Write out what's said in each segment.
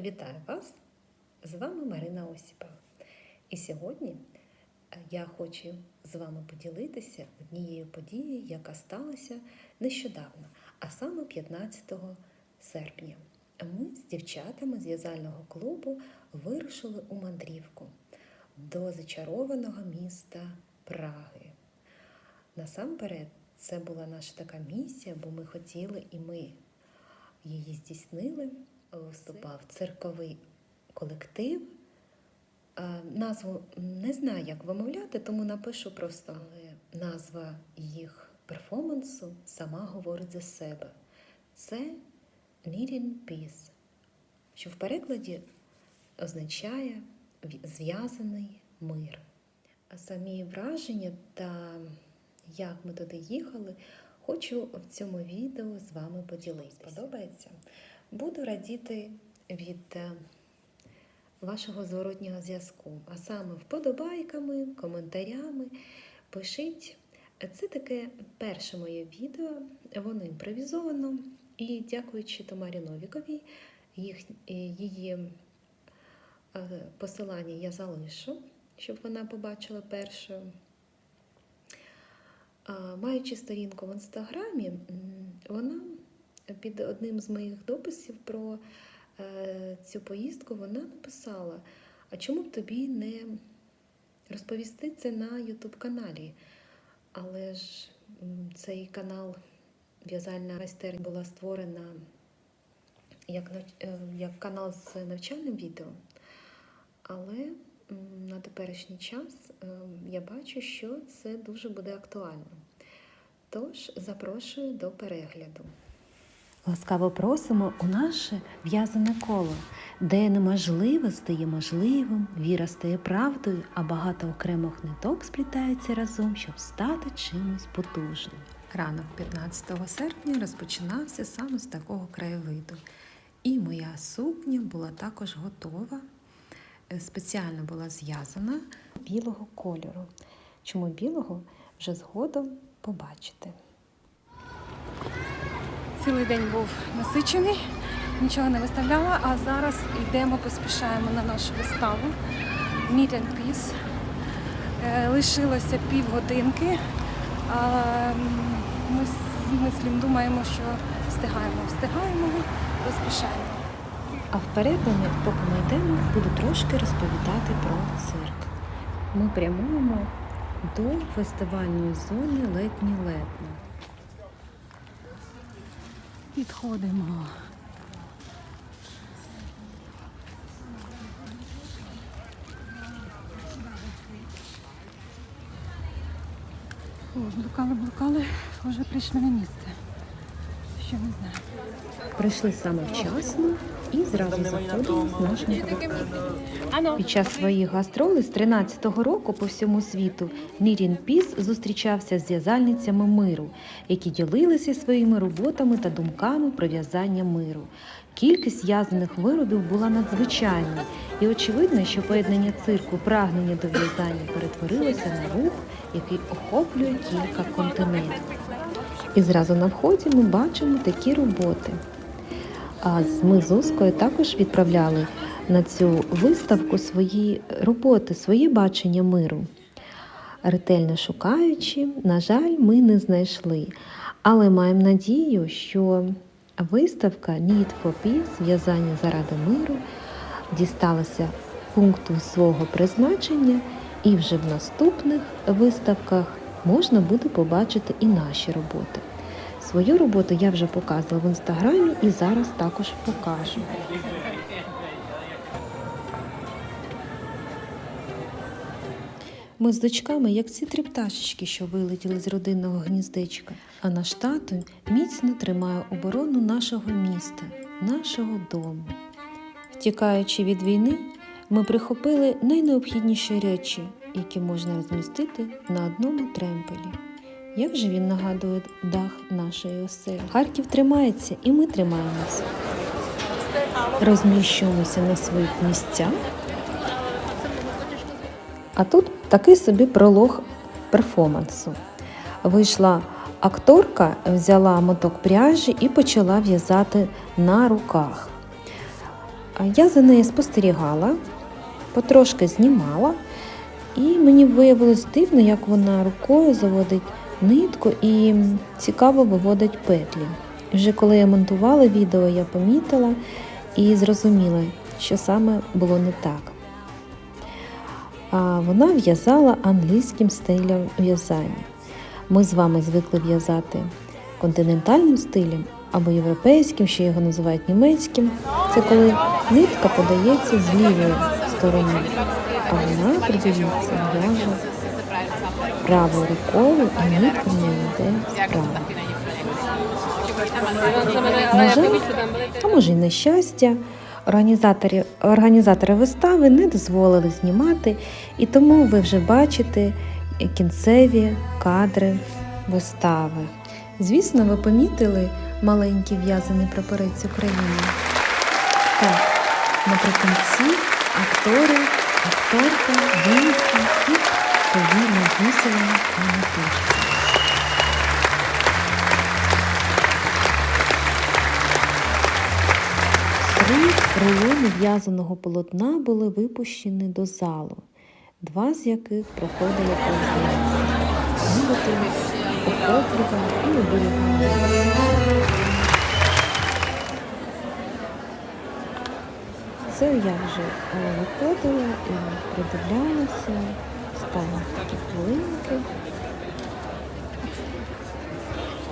Вітаю вас! З вами Марина Осіпова. І сьогодні е, я хочу з вами поділитися однією подією, яка сталася нещодавно, а саме 15 серпня. Ми з дівчатами з в'язального клубу вирушили у мандрівку до зачарованого міста Праги. Насамперед, це була наша така місія, бо ми хотіли і ми її здійснили. Виступав цирковий колектив. Назву не знаю, як вимовляти, тому напишу просто. Але назва їх перформансу сама говорить за себе. Це Knitting Peace, що в перекладі означає зв'язаний мир. А самі враження та як ми туди їхали, хочу в цьому відео з вами поділитися. Подобається? Буду радіти від е, вашого зворотнього зв'язку, а саме вподобайками, коментарями. Пишіть. Це таке перше моє відео, воно імпровізовано. І дякуючи Тамарі Новіковій, їх, е, її е, посилання я залишу, щоб вона побачила першою. Маючи сторінку в інстаграмі, вона під одним з моїх дописів про е, цю поїздку вона написала: А чому б тобі не розповісти це на Ютуб каналі? Але ж цей канал В'язальна майстерня була створена як, е, як канал з навчальним відео. Але на теперішній час е, я бачу, що це дуже буде актуально. Тож запрошую до перегляду. Ласкаво просимо у наше в'язане коло, де неможливе стає можливим, віра стає правдою, а багато окремих ниток сплітаються разом, щоб стати чимось потужним. Ранок 15 серпня розпочинався саме з такого краєвиду. І моя сукня була також готова, е, спеціально була зв'язана білого кольору. Чому білого вже згодом побачите. Цілий день був насичений, нічого не виставляла, а зараз йдемо, поспішаємо на нашу виставу Meet and Peace. Е, Лишилося півгодинки, ми з мислім думаємо, що встигаємо, встигаємо, поспішаємо. А в поки ми йдемо, буду трошки розповідати про цирк. Ми прямуємо до фестивальної зони летні летно. Підходимо. О, блукали, блукали, вже прийшли на місце. Що не знаю. Прийшли саме вчасно і зразу заходили з нашим квитком. Під час своїх гастролей з 13-го року по всьому світу Нірін Піс зустрічався з в'язальницями миру, які ділилися своїми роботами та думками про в'язання миру. Кількість в'язаних виробів була надзвичайною, і очевидно, що поєднання цирку прагнення до в'язання перетворилося на рух, який охоплює кілька континентів. І зразу на вході ми бачимо такі роботи. А ми з Оскою також відправляли на цю виставку свої роботи, своє бачення миру. Ретельно шукаючи, на жаль, ми не знайшли. Але маємо надію, що виставка Need for Peace в'язання заради миру дісталася пункту свого призначення, і вже в наступних виставках можна буде побачити і наші роботи. Свою роботу я вже показувала в інстаграмі і зараз також покажу. Ми з дочками, як ці три пташечки, що вилетіли з родинного гніздечка, а наш тато міцно тримає оборону нашого міста, нашого дому. Втікаючи від війни, ми прихопили найнеобхідніші речі, які можна розмістити на одному тремпелі. Як же він нагадує дах нашої оселі? Харків тримається, і ми тримаємося. Розміщуємося на своїх місцях. А тут такий собі пролог перформансу. Вийшла акторка, взяла моток пряжі і почала в'язати на руках. Я за нею спостерігала, потрошки знімала, і мені виявилось дивно, як вона рукою заводить нитку і цікаво виводить петлі. Вже коли я монтувала відео, я помітила і зрозуміла, що саме було не так. А вона в'язала англійським стилем в'язання. Ми з вами звикли в'язати континентальним стилем або європейським, ще його називають німецьким. Це коли нитка подається з лівої сторони, вона, придивіться, в'яже правою рукою, і нитка в неї йде. На жаль, а може й на щастя, організатори, організатори вистави не дозволили знімати, і тому ви вже бачите кінцеві кадри вистави. Звісно, ви помітили маленький в'язаний прапорець України. Так, наприкінці актори, акторка винесли і повільно вісили на. Три рулони в'язаного полотна були випущені до залу, два з яких проходили повз нібито охоплювали і оберігали. Це я вже е, виходила і придивлялася, стали такі хвилинки.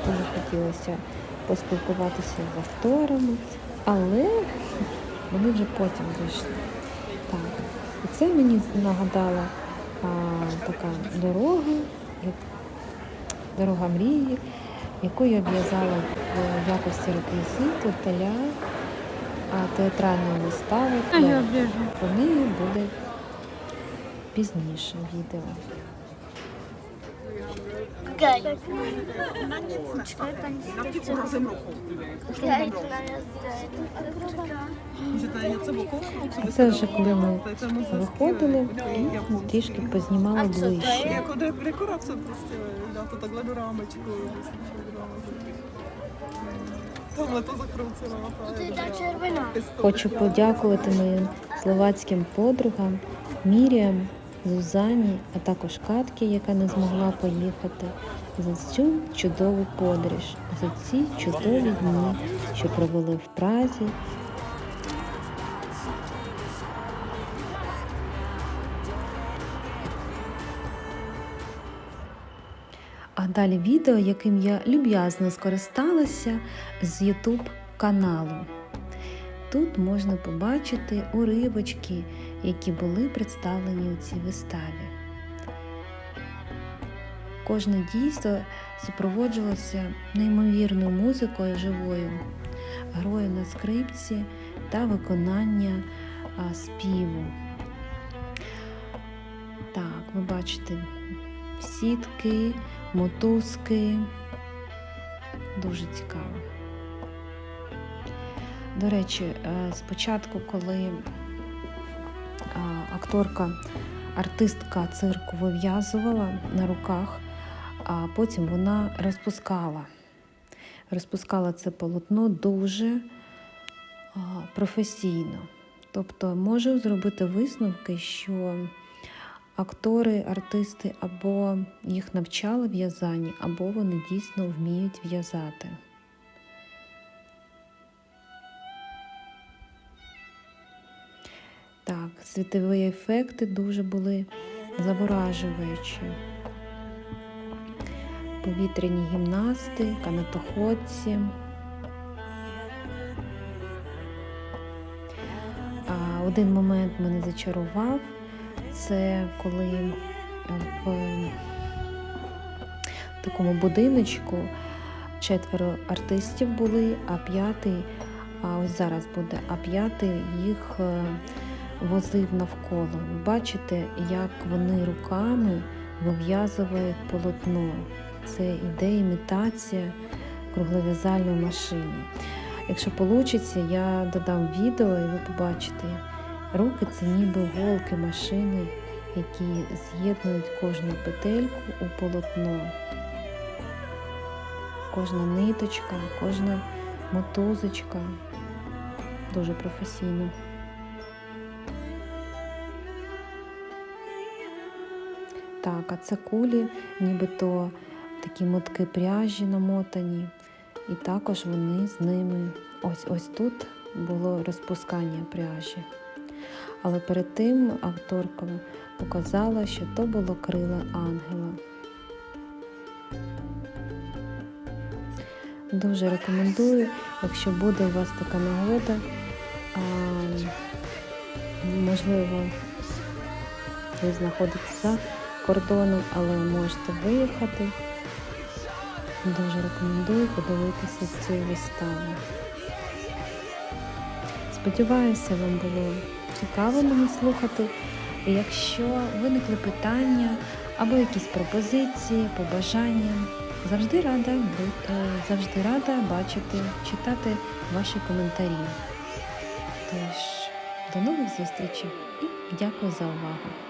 Дуже хотілося поспілкуватися з акторами, але вони вже потім вийшли. Так. І це мені нагадала а, така дорога, дорога мрії, яку я в'язала в якості реквізиту а, театральної вистави. Про неї буде пізніше відео. Це вже коли ми виходили і трішки познімали ближче. де? Jako de- dekorace prostě, Хочу подякувати моїм словацьким подругам Міріям, Зузані, а також Катки, яка не змогла поїхати, за цю чудову подорож, за ці чудові дні, що провели в Празі. Далі відео, яким я люб'язно скористалася з YouTube каналу. Тут можна побачити уривочки, які були представлені у цій виставі. Кожне дійство супроводжувалося неймовірною музикою живою, грою на скрипці та виконання співу. Так, ви бачите сітки, мотузки. Дуже цікаво. До речі, е, спочатку, коли е, акторка, артистка цирку вив'язувала на руках, а потім вона розпускала. Розпускала це полотно дуже професійно. Тобто можу зробити висновки, що актори, артисти або їх навчали в'язанні, або вони дійсно вміють в'язати. Так, світові ефекти дуже були заворажуючі. Повітряні гімнасти, канатоходці. Один момент мене зачарував. Це коли в такому будиночку четверо артистів були, а п'ятий, а ось зараз буде, а п'ятий їх е, возив навколо. Ви бачите, як вони руками вив'язують полотно. Це іде імітація круглов'язальної машини. Якщо вийде, я додам відео і ви побачите. Руки це ніби голки машини, які з'єднують кожну петельку у полотно. Кожна ниточка, кожна мотузочка. Дуже професійно. Так, а це кулі, нібито такі мотки пряжі намотані, і також вони з ними ось ось тут було розпускання пряжі. Але перед тим акторка показала, що то було крила ангела. Дуже рекомендую, якщо буде у вас така нагода, можливо, ви знаходитесь за кордоном, але можете виїхати. Дуже рекомендую подивитися цю виставу. Сподіваюся, вам було цікаво мені слухати. І якщо виникли питання або якісь пропозиції, побажання, завжди рада, е, завжди рада бачити, читати ваші коментарі. Тож, до нових зустрічей і дякую за увагу!